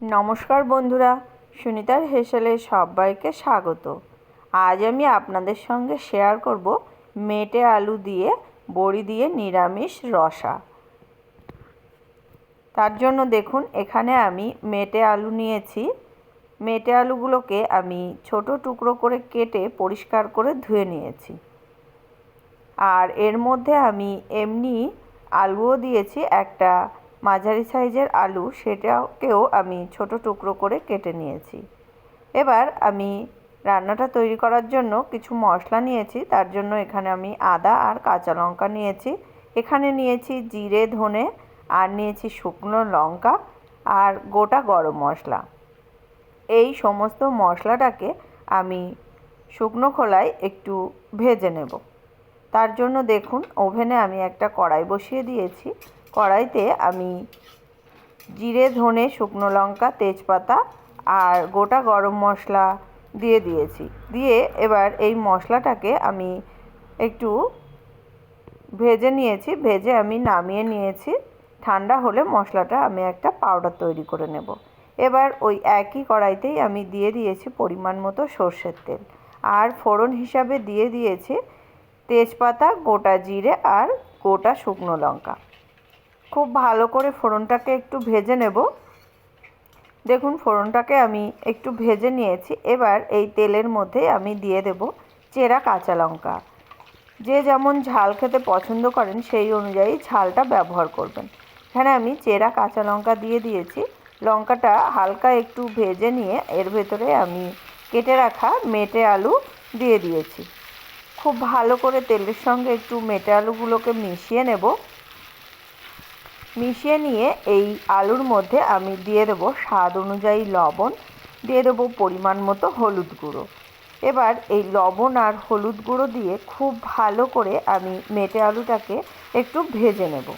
নমস্কার বন্ধুরা, সুনিতার হেসেলে সবাইকে স্বাগত। আজ আমি আপনাদের সঙ্গে শেয়ার করব মেটে আলু দিয়ে, বড়ি দিয়ে নিরামিষ রসা। তার জন্য দেখুন, এখানে আমি মেটে আলু নিয়েছি। মেটে আলুগুলোকে আমি ছোট টুকরো করে কেটে পরিষ্কার করে ধুয়ে নিয়েছি। আর এর মধ্যে আমি এমনি আলুও দিয়েছি, একটা মাঝারি সাইজের আলু সেটাকেও আমি ছোট টুকরো করে কেটে নিয়েছি। এবার আমি রান্নাটা তৈরি করার জন্য কিছু মশলা নিয়েছি, তার জন্য এখানে আমি আদা আর কাঁচা লঙ্কা নিয়েছি। এখানে নিয়েছি জিরে, ধনে, আর নিয়েছি শুকনো লঙ্কা আর গোটা গরম মশলা। এই সমস্ত মশলাটাকে আমি শুকনো খোলায় একটু ভেজে নেব। তার জন্য দেখুন, ওভেনে আমি একটা কড়াই বসিয়ে দিয়েছি। কড়াইতে আমি জিরে, ধনে, শুকনো লঙ্কা, তেজপাতা আর গোটা গরম মশলা দিয়ে দিয়েছি। দিয়ে এবার এই মশলাটাকে আমি একটু ভেজে নিয়েছি। ভেজে আমি নামিয়ে নিয়েছি। ঠান্ডা হলে মশলাটা আমি একটা পাউডার তৈরি করে নেব। এবার ওই একই কড়াইতেই আমি দিয়ে দিয়েছি পরিমাণ মতো সর্ষের তেল। আর ফোড়ন হিসাবে দিয়ে দিয়েছি তেজপাতা, গোটা জিরে আর গোটা শুকনো লঙ্কা। খুব ভালো করে ফোড়নটাকে একটু ভেজে নেব। দেখুন, ফোড়নটাকে আমি একটু ভেজে নিয়েছি। এবার এই তেলের মধ্যে আমি দিয়ে দেব চেরা কাঁচা লঙ্কা। যে যেমন ঝাল খেতে পছন্দ করেন, সেই অনুযায়ী ঝালটা ব্যবহার করবেন। এখানে আমি চেরা কাঁচা লঙ্কা দিয়ে দিয়েছি। লঙ্কাটা হালকা একটু ভেজে নিয়ে এর ভেতরে আমি কেটে রাখা মেটে আলু দিয়ে দিয়েছি। খুব ভালো করে তেলের সঙ্গে একটু মেটে আলুগুলোকে মিশিয়ে নেব। মিশিয়ে নিয়ে এই আলুর মধ্যে আমি দিয়ে দেবো স্বাদ অনুযায়ী লবণ, দিয়ে দেবো পরিমাণ মতো হলুদ গুঁড়ো। এবার এই লবণ আর হলুদ গুঁড়ো দিয়ে খুব ভালো করে আমি মেটে আলুটাকে একটু ভেজে নেব।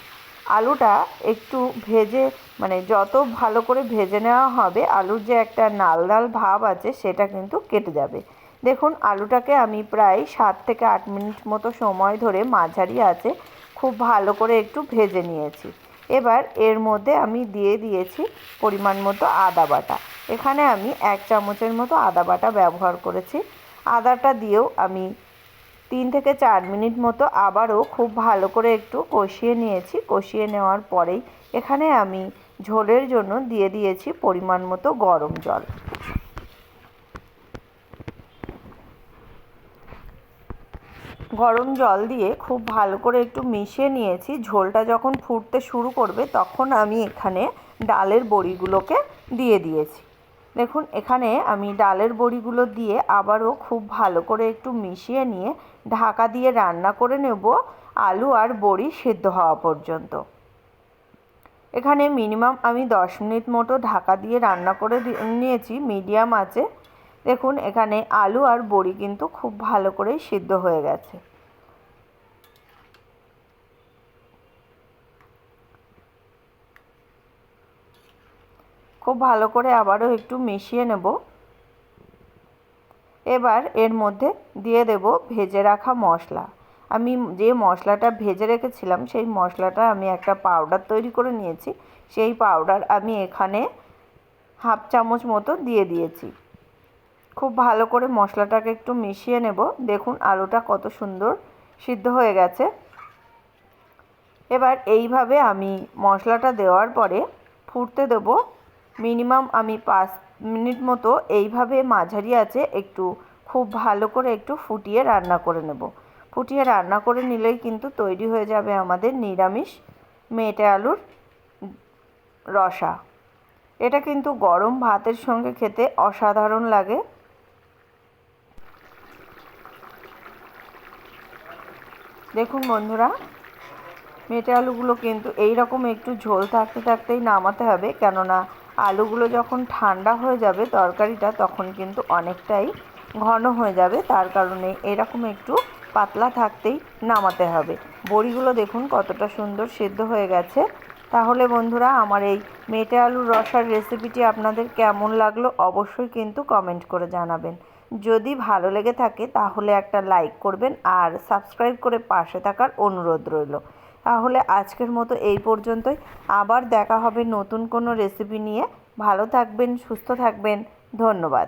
আলুটা একটু ভেজে মানে যত ভালো করে ভেজে নেওয়া হবে, আলুর যে একটা নাল নাল ভাব আছে সেটা কিন্তু কেটে যাবে। দেখুন, আলুটাকে আমি প্রায় সাত থেকে আট মিনিট মতো সময় ধরে মাঝারি আছে, খুব ভালো করে একটু ভেজে নিয়েছি। এবার এর মধ্যে আমি দিয়ে দিয়েছি পরিমাণ মতো আদা বাটা। এখানে আমি এক চামচের মতো আদা বাটা ব্যবহার করেছি। আদাটা দিয়েও আমি তিন থেকে চার মিনিট মতো আবারও খুব ভালো করে একটু কষিয়ে নিয়েছি। কষিয়ে নেওয়ার পরেই এখানে আমি ঝোলের জন্য দিয়ে দিয়েছি পরিমাণ মতো গরম জল। গরম জল দিয়ে খুব ভালো করে একটু মিশিয়ে নিয়েছি। ঝোলটা যখন ফুটতে শুরু করবে তখন আমি এখানে ডালের বড়িগুলোকে দিয়ে দিয়েছি। দেখুন, এখানে আমি ডালের বড়িগুলো দিয়ে আবারও খুব ভালো করে একটু মিশিয়ে নিয়ে ঢাকা দিয়ে রান্না করে নেব আলু আর বড়ি সেদ্ধ হওয়া পর্যন্ত। এখানে মিনিমাম আমি দশ মিনিট মতো ঢাকা দিয়ে রান্না করে নিয়েছি। মিডিয়াম আছে। দেখুন, এখানে আলু আর বড়ি কিন্তু খুব ভালো করেই সিদ্ধ হয়ে গেছে। খুব ভালো করে আবারও একটু মিশিয়ে নেব। এবার এর মধ্যে দিয়ে দেব ভেজে রাখা মশলা। আমি যে মশলাটা ভেজে রেখেছিলাম, সেই মশলাটা আমি একটা পাউডার তৈরি করে নিয়েছি। সেই পাউডার আমি এখানে হাফ চামচ মতো দিয়ে দিয়েছি। খুব ভালো করে মশলাটাকে একটু মিশিয়ে নেব। দেখুন আলুটা কত সুন্দর সিদ্ধ হয়ে গেছে। এবার এইভাবে আমি মশলাটা দেওয়ার পরে ফুটতে দেব। মিনিমাম আমি পাঁচ মিনিট মতো এইভাবে মাঝারি আছে একটু খুব ভালো করে একটু ফুটিয়ে রান্না করে নেব। ফুটিয়ে রান্না করে নিলেই কিন্তু তৈরি হয়ে যাবে আমাদের নিরামিষ মেটে আলুর রসা। এটা কিন্তু গরম ভাতের সঙ্গে খেতে অসাধারণ লাগে। দেখুন বন্ধুরা, মেটে আলুগুলো কিন্তু এই রকম একটু ঝোল থাকতে থাকতেই নামাতে হবে, কেননা আলুগুলো যখন ঠান্ডা হয়ে যাবে তরকারিটা তখন কিন্তু অনেকটাই ঘন হয়ে যাবে, তার কারণে এরকম একটু পাতলা থাকতেই নামাতে হবে। বড়িগুলো দেখুন কতটা সুন্দর সেদ্ধ হয়ে গেছে। তাহলে বন্ধুরা, আমার এই মেটে আলুর রসার রেসিপিটি আপনাদের কেমন লাগল অবশ্যই কিন্তু কমেন্ট করে জানাবেন। যদি ভালো লেগে থাকে তাহলে একটা লাইক করবেন আর সাবস্ক্রাইব করে পাশে থাকার অনুরোধ রইল। তাহলে আজকের মতো এই পর্যন্তই। আবার দেখা হবে নতুন কোনো রেসিপি নিয়ে। ভালো থাকবেন, সুস্থ থাকবেন। ধন্যবাদ।